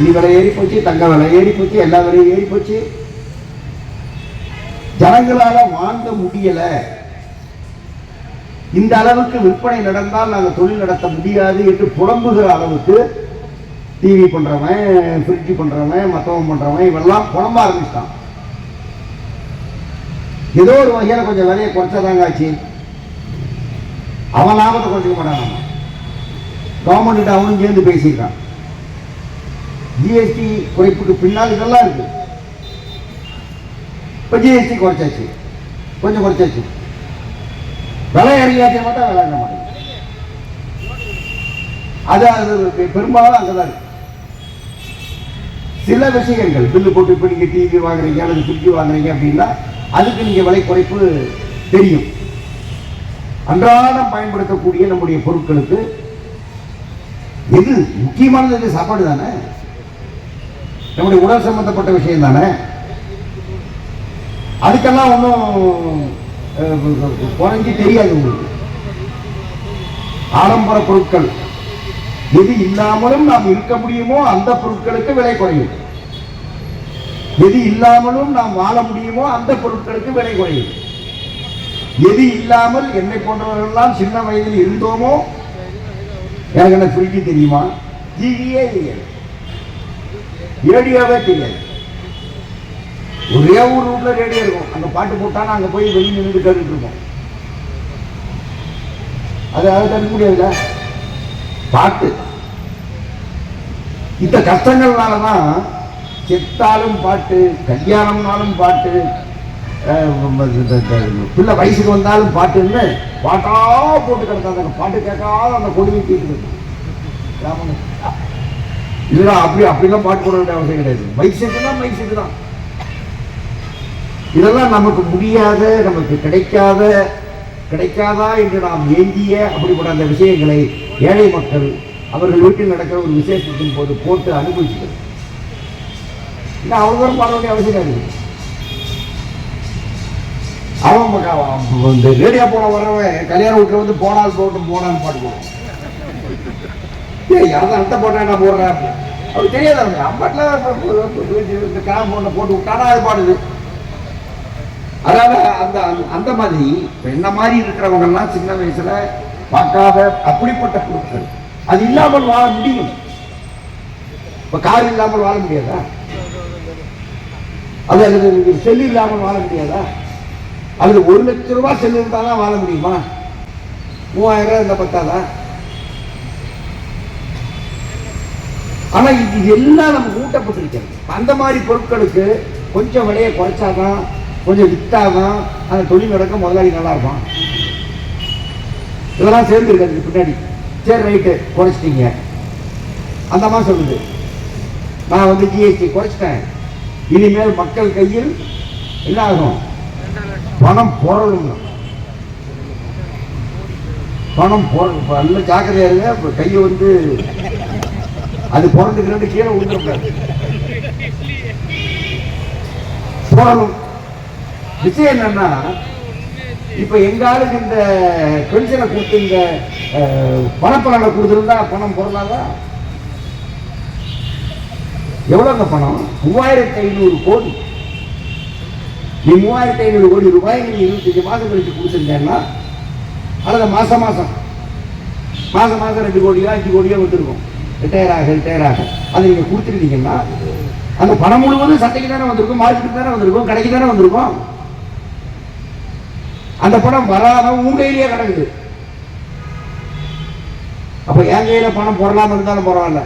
நீ விலை ஏறி போச்சு தங்க விலை ஏறி போச்சு எல்லா விலையும் ஏறி போச்சு ஜனங்களால வாங்க முடியல. இந்த அளவுக்கு விற்பனை நடந்தால் நாங்கள் தொழில் நடத்த முடியாது என்று புலம்புகிற அளவுக்கு டிவி பண்றவன் ஃப்ரிட்ஜ் பண்றவன் மற்றவன் பண்றவன் இவெல்லாம் புலம்ப ஆரம்பிச்சிட்டான். ஏதோ ஒரு வகையில் கொஞ்சம் விலையை குறைச்சதாங்க ஆச்சு. அவன் லாபத்தை குறைச்சிக்க மாட்டான் கவர்மெண்ட் அவனும் சேர்ந்து பேசியிருக்கான் ஜிஎஸ்டி குறைப்புக்கு பின்னால் இதெல்லாம் இருக்கு. இப்போ ஜிஎஸ்டி குறைச்சாச்சு. கொஞ்சம் குறைச்சாச்சு. விலை இறங்கியாச்சு மட்டும் விலை இறங்க மாட்டேங்குது அது அது பெரும்பாலும் பெரும்பாலும் அங்கதான் இருக்கு. சில விஷயங்கள் பில்லு போட்டு இப்போ நீங்கள் டிவி வாங்குறீங்க அல்லது ஃப்ரிட்ஜ் வாங்குறீங்க அப்படின்னா அதுக்கு நீங்கள் விலை குறைப்பு தெரியும். அன்றாடம் பயன்படுத்தக்கூடிய நம்முடைய பொருட்களுக்கு எது முக்கியமானது சாப்பாடு தானே? நம்முடைய உடல் சம்பந்தப்பட்ட விஷயம் தானே? அதுக்கெல்லாம் ஒன்றும் குறைஞ்சி தெரியாது உங்களுக்கு. ஆடம்பர பொருட்கள். எது இல்லாமலும் நாம் இருக்க முடியுமோ அந்த பொருட்களுக்கு விலை குறையும். எது இல்லாமலும் நாம் வாழ முடியுமோ அந்த பொருட்களுக்கு விலை குறையும். எது இல்லாமல் என்னை போன்றவர்கள்லாம் சின்ன வயதில் இருந்தோமோ? எனக்கு என்ன ஃப்ரிட்ஜு தெரியுமா? டிவியே இல்லை ரேடியோவே தெரியாது. ஒரே ஒரு ரூட்ல ரேடியோ இருக்கும். அந்த பாட்டு போட்டா நாங்க போய் வெளியே நின்று கேட்டுட்டு இருக்கோம் அது அதை தடுக்க முடியாதுல்ல? பாட்டு. இந்த கஷ்டங்கள்னாலதான் செத்தாலும் பாட்டு கல்யாணம்னாலும் பாட்டு அஹ், பிள்ளை வயசுக்கு வந்தாலும் பாட்டுன்னு பாட்டா போட்டு கிடக்காத. அந்த பாட்டு கேட்காத அந்த கொடுமை கேட்டு இல்லைடா அப்படி அப்படிலாம் பாட்டு போட வேண்டிய அவசியம் கிடையாது. மைக் செட்டு தான் மைக் செட்டு தான். இதெல்லாம் நமக்கு முடியாத நமக்கு கிடைக்காத கிடைக்காதா என்று நாம் ஏங்கிய அப்படிப்பட்ட அந்த விஷயங்களை ஏழை மக்கள் அவர்கள் வீட்டில் நடக்கிற ஒரு விசேஷத்தின் போது போட்டு அனுபவிச்சுக்கிறது. இல்லை அவ்வளோ தூரம் பாட வேண்டிய அவசியம் கிடையாது. அவன் இந்த ரேடியோ போன வரவன் கல்யாணம் வீட்டில் வந்து போனால் போட்டு போனான்னு பாட்டு போடுவான். ஏய் யாரும் அந்த போட்டா என்ன போடுறா அப்படி தெரியாது அவங்க அம்பாட்டில் இந்த கிராம போன போட்டு விட்டானா அது பாடுது அதாவது அந்த அந்த- மாதிரி இப்போ என்ன மாதிரி இருக்கிறவங்க எல்லாம் சின்ன வயசுல பார்க்காத அப்படிப்பட்ட பொருட்கள் அது இல்லாமல் வாழ முடியும். இப்போ கார் இல்லாமல் வாழ முடியாதா? அது அல்லது செல்லு இல்லாமல் வாழ முடியாதா? அல்லது ஒரு லட்ச ரூபாய் செல்லு இருந்தால் தான் வாழ முடியுமா? மூவாயிரம் ரூபாய் இருந்தால் பத்தாதா? ஆனால் இது எல்லாம் நமக்கு ஊட்டப்பட்டிருக்கிறது அந்த மாதிரி பொருட்களுக்கு கொஞ்சம் விலையை குறைச்சாதான் கொஞ்சம் வித்தாதான் அந்த தொழில் நடக்க முதலாளி நல்லா இருப்பான். இதெல்லாம் சேர்ந்து இருக்கிறதுக்கு பின்னாடி. சரி ரைட்டு குறைச்சிட்டீங்க. அந்த மாதிரி சொல்லுது நான் வந்து ஜிஎஸ்டி குறைச்சிட்டேன். இனிமேல் மக்கள் கையில் என்ன ஆகும்? பணம் போடணுங்க பணம் போடணும் நல்ல ஜாக்கிரதையாக இருங்க. கையை வந்து அது பிறந்துக்கிறேன் கீழே விழுந்துடக்கூடாது புரளும் விஷயம் என்னன்னா இப்ப எங்க ஆளுக்கு இந்த பென்ஷனை கொடுத்து இந்த பணப்பலனை கொடுத்துருந்தா பணம் பொருளாதா? எவ்வளவுங்க பணம்? மூவாயிரத்தி ஐநூறு கோடி. நீ மூவாயிரத்தி ஐநூறு கோடி ரூபாய் நீ இருபத்தஞ்சு மாதம் கழிச்சு கொடுத்துருந்தேன்னா அல்லது மாசம் மாசம் மாசம் மாசம் ரெண்டு கோடியோ அஞ்சு கோடியோ வந்துருக்கும். ரிட்டையர் ஆக ரிட்டையர் ஆக. அதை நீங்க கொடுத்துருந்தீங்கன்னா அந்த பணம் முழுவதும் சட்டைக்கு தானே வந்திருக்கும் மார்க்கெட்டுக்கு தானே வந்திருக்கும் கடைக்கு தானே வந்திருக்கும். அந்த பணம் வராம உங்க கையிலேயே கிடக்குது. அப்ப என் கையில பணம் போடலாம் இருந்தாலும் பரவாயில்ல.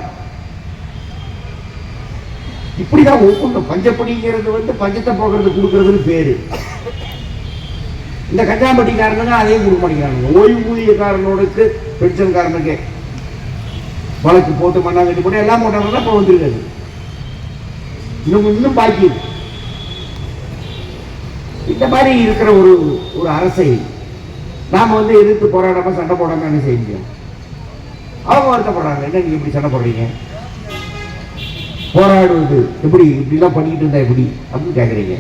இப்படிதான் ஒவ்வொன்றும். பஞ்சப்படிங்கிறது வந்து பஞ்சத்தை போக்குறது கொடுக்கறதுன்னு பேரு. இந்த கஞ்சாம்பட்டிக்காரனுங்க அதையும் கொடுக்க மாட்டேங்கிறானுங்க. ஓய்வூதியக்காரனோடுக்கு பென்ஷன்காரனுக்கு. வழக்கு போட்டு மண்ணாங்கட்டி போட்டு எல்லாம் போட்டாங்கன்னா இப்போ வந்துருக்காது இன்னும் இன்னும் பாக்கி. இந்த மாதிரி இருக்கிற ஒரு ஒரு அரசை நாம வந்து எதிர்த்து போராடாம சண்டை போடாம என்ன செய்ய முடியும்? அவங்க வருத்தப்படுறாங்க என்ன நீங்க இப்படி சண்டை போடுறீங்க? போராடுவது எப்படி? இப்படிலாம் பண்ணிட்டு இருந்தா எப்படி? அப்படின்னு கேட்குறீங்க